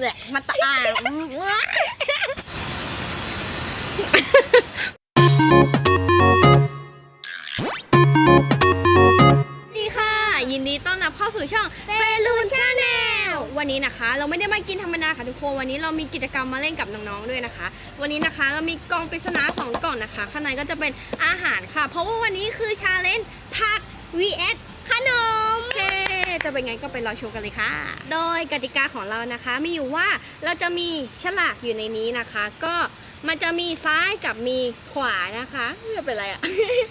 แหละมาตะอาดีค่ะ ยินดีต้อนรับเข้าสู่ช่องเฟลูนชาแนลวันนี้นะคะ เราไม่ได้มากินธรรมดาค่ะทุกคนวันนี้เรามีกิจกรรมมาเล่นกับน้องๆด้วยนะคะ วันนี้นะคะเรามีกล่องปริศนาสองกล่องนะคะ ข้างในก็จะเป็นอาหารค่ะ เพราะว่าวันนี้คือชาเลนจ์ผัก vs ขนม จะเป็นไงก็ไปรอชมกันเลยค่ะ โดยกติกาของเรานะคะมีอยู่ว่าเราจะมีฉลากอยู่ในนี้นะคะ ก็มันจะมีซ้ายกับมีขวานะคะไม่เป็นไรอะ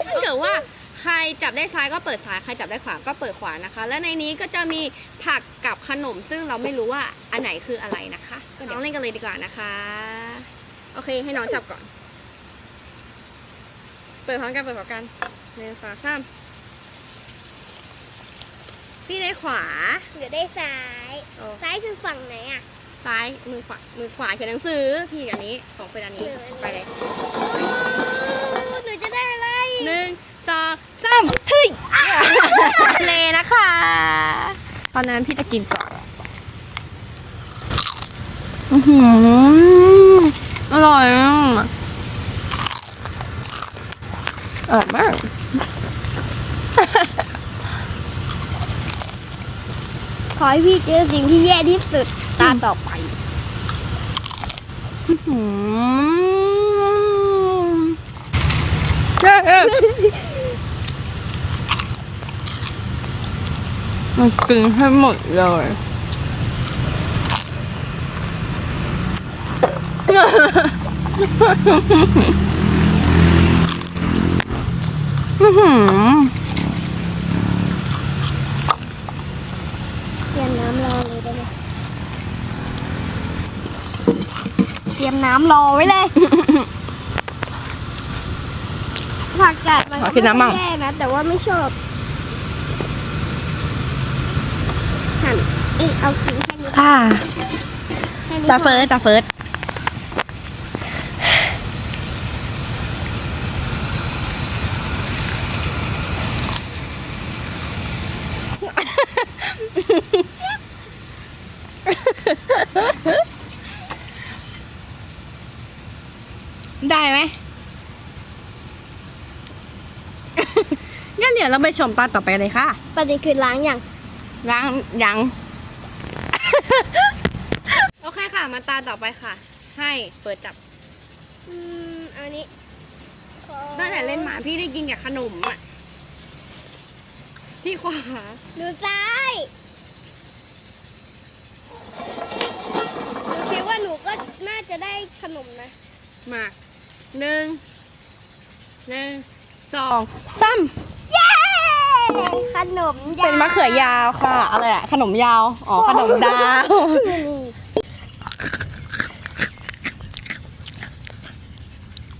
ถ้าเกิดว่าใครจับได้ซ้ายก็เปิดซ้ายใครจับได้ขวาก็เปิดขวานะคะ และในนี้ก็จะมีผักกับขนม ซึ่งเราไม่รู้ว่าอันไหนคืออะไรนะคะก็เดี๋ยวน้องเล่นกันเลยดีกว่านะคะ โอเคให้น้องจับก่อน เปิดพร้อมกันเปิดพร้อมกันหนึ่งสองสาม พี่ได้ขวา หรือได้ซ้าย โอ้ ซ้ายคือฝั่งไหนอะ ซ้ายมือขวามือขวาเขียนหนังสือ พี่กับอันนี้ของเป็นอันนี้เออไปเลยหนูจะได้อะไรหนึ่งสองสามเฮ้ยเลนะคะตอนนั้นพี่จะกินก่อนอือหืออร่อยอะอร่อยมาก อให้พี่เจอสิ่งที่แย่ที่สุดตาต่อไปอืมมันกินให้หมดเลยอื้อหือ เตรียมน้ำรอเลยได้ไหมเตรียม น้ำรอไว้เลยผักกาดมันขอกินน้ำมั่งแย่นะแต่ว่าไม่ชอบหั่นเอ้ยเอากินแค่นี้ค่ะแค่นี้ตาเฟิร์สตาเฟิร์สได้ไหม งั้นเดี๋ยวเราไปชมตอนต่อไปเลยค่ะ ประเด็นคือล้างอย่างล้างยัง โอเคค่ะ มาตาต่อไปค่ะ ให้เปิดจับ อืมเอาอันนี้ขอตั้งแต่เล่นหมาพี่ได้กินกับขนมอะ พี่ขวาดูซ้ายหนูคิดว่าหนูก็น่าจะได้ขนมนะ มาหนึ่งหนึ่ง สองสามเย้ขนมยาวเป็นมะเขือยาวค่ะ อะไรอะขนมยาว อ๋อ ขนมดาวนี่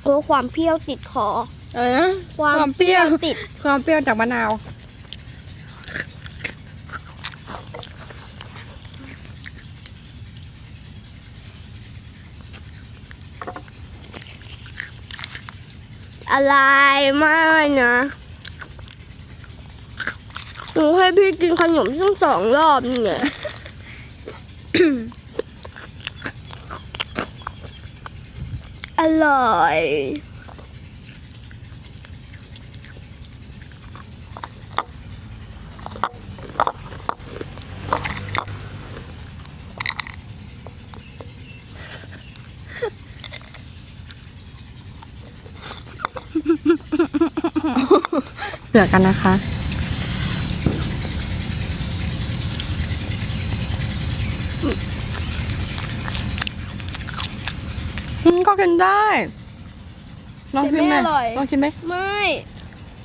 โอ้ความเปรี้ยวติดคอ เออนะความเปรี้ยวติด ความเปรี้ยวจากมะนาว อะไรมากนะหนูให้พี่กินขนมทั้งสองรอบเนี่ยอร่อย เสือกันนะคะ อืมก็กินได้ ลองชิมไหมแต่ไม่อร่อย ลองชิมไหมไม่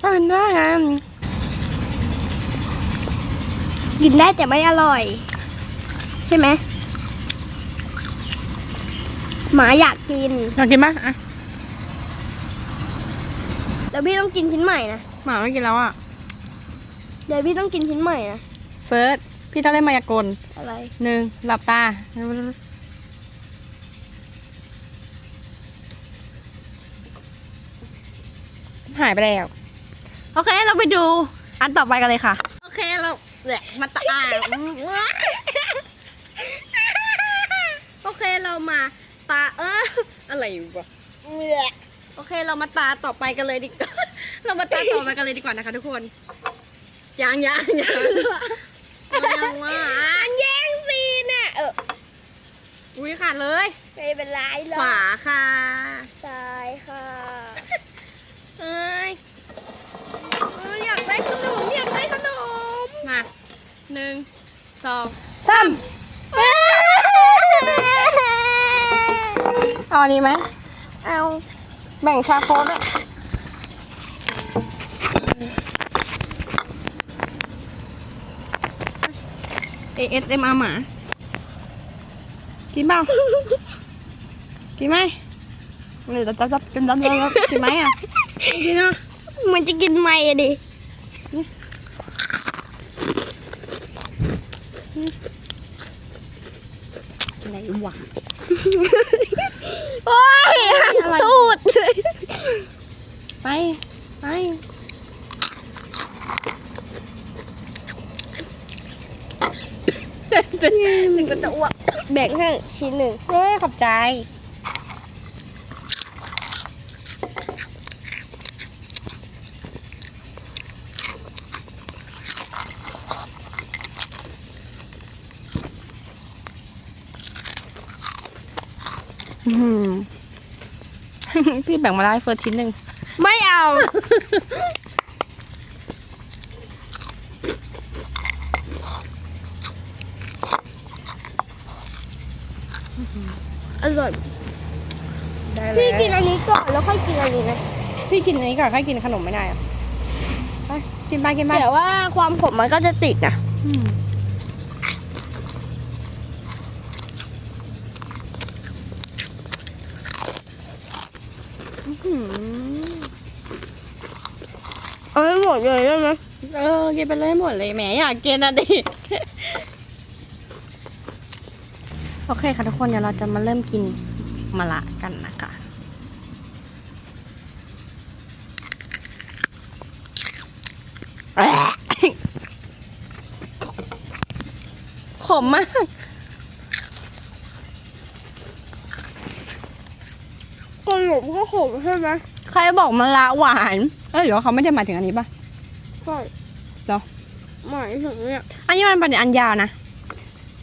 ก็กินได้ไงกินได้แต่ไม่อร่อย ใช่ไหมหมาอยากกิน อยากกินไหมอะ แต่พี่ต้องกินชิ้นใหม่นะ หมาไม่กินแล้วอะ เดี๋ยวพี่ต้องกินชิ้นใหม่นะเฟิร์สพี่จะเล่นมายากลอะไร หนึ่งหลับตา หายไปแล้ว โอเคเราไปดูอันต่อไปกันเลยค่ะ โอเคเราแหละมาตะอ่างอะไรวะเมื่อโอเคเรามาตาต่อไปกันเลยดี เรามาตาต่อไปกันเลยดีกว่านะคะทุกคนยังยังยังยังว่ามันแย่งซีนอะเอออุ้ยขาดเลยไม่เป็นไรหรอกขวาค่ะซ้ายค่ะเอ้ยเอออยากได้ขนมอยากได้ขนมมาหนึ่งสองสามเอาอันนี้ไหมเอาแบ่งชาโคด้วย ASMR หมา กินเปล่า กินไหมหรือจะจะกินจะกินไหมอะกินอะมันจะกินไหมอะดิอะไรวะโอ้ยอะไรตูด ไป ไป หนึ่งก็จะอ้วกแบ่งให้ชิ้นหนึ่งเฮ้ยขอบใจ อืมพี่แบ่งมาได้เฟิร์สชิ้นหนึ่ง ไม่เอา อร่อยได้พี่กินอันนี้ก่อนแล้วค่อยกินอันนี้นะพี่กินอันนี้ก่อนค่อยกินขนมไม่ได้อะไปกินไปกินไปเดี๋ยวว่าความขมมันก็จะติดนะอืมอื้อหือเอาไม่หมดเลยได้ไหมเออกินไปเลยหมดเลยแหมอยากกินอะดิ โอเคค่ะทุกคนเดี๋ยวเราจะมาเริ่มกินมะละกันนะคะแอะขมมากขนมก็ขมใช่ไหมใครบอกมะละหวานเออเดี๋ยวเขาไม่ได้หมายถึงอันนี้ป่ะใช่เหรอหมายถึงเนี่ยอันนี้มันเป็นอันยาวนะ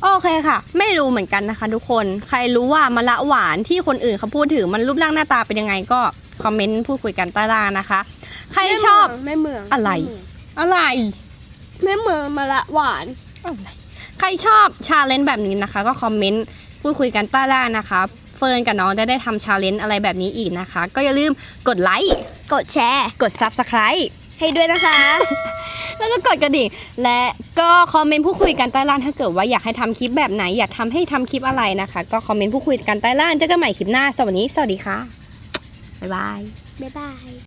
โอเคค่ะ ไม่รู้เหมือนกันนะคะ ทุกคนใครรู้ว่ามะละหวานที่คนอื่นเขาพูดถึงมันรูปร่างหน้าตาเป็นยังไงก็คอมเมนต์พูดคุยกันใต้ล่างนะคะ ใครชอบไม่เมืองอะไร อะไรไม่เมืองมาละหวานอะไรใครชอบชาเลนจ์แบบนี้นะคะ ก็คอมเมนต์พูดคุยกันใต้ล่างนะคะเฟิร์นกับน้องจะได้ทำชาเลนจ์อะไรแบบนี้อีกนะคะ ก็อย่าลืมกดไลค์กดแชร์ กด Subscribe ให้ด้วยนะคะ แล้วก็กดกระดิ่งและก็คอมเมนต์พูดคุยกันใต้ล่างถ้าเกิดว่าอยากให้ทำคลิปแบบไหนอยากทำให้ทำคลิปอะไรนะคะ ก็คอมเมนต์พูดคุยกันใต้ล่างเจอกันใหม่คลิปหน้าสวัสดีสวัสดีค่ะบ๊ายบายบ๊ายบาย